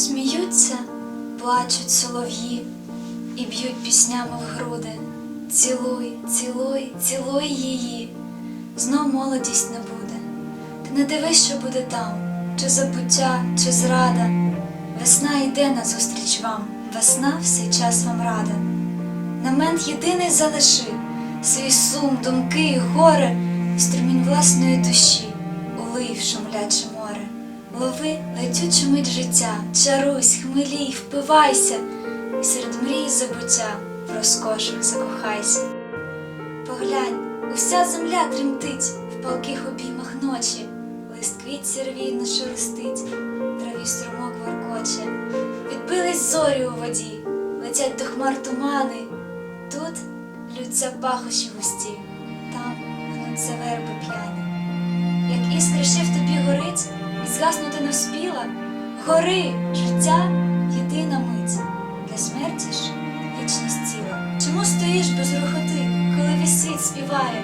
Сміються, плачуть солов'ї і б'ють піснями в груди. Цілуй, цілуй, цілуй її, знов молодість не буде. Ти не дивись, що буде там, чи забуття, чи зрада. Весна йде назустріч вам, весна в цей час вам рада. Намент єдиний залиши, свій сум, думки і горе, струмінь власної душі, улий шумляче море. Лови летючу мить життя, чарусь, хмелій, впивайся, і серед мрій забуття в розкошах закохайся. Поглянь, уся земля тремтить в палких обіймах ночі, лист квіт сірвійно шелестить, траві струмок воркоче, відбились зорі у воді, летять до хмар тумани. Тут лються пахощі густі, там гнуться верби п'яні. Як іскра і згаснути не вспіла, гори, життя єдина мить, для смерті ж вічність тіла. Чому стоїш без рухоти, коли світ співає,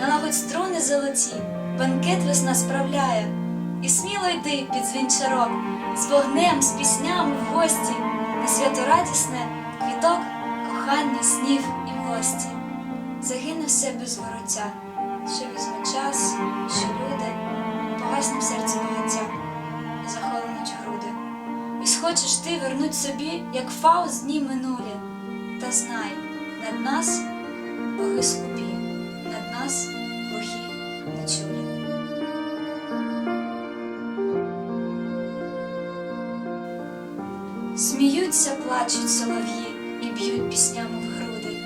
налагодь струни золоті, банкет весна справляє, і сміло йди під дзвінчарок, з вогнем, з піснями в гості, на свято радісне, квіток, кохання, снів і млості. Все без вороття, що візьме час, що І схочеш ти вернуть собі, як фауст дні минулі, та знай, над нас боги скупі, над нас глухі нечулі. Сміються, плачуть солов'ї і б'ють піснями в груди.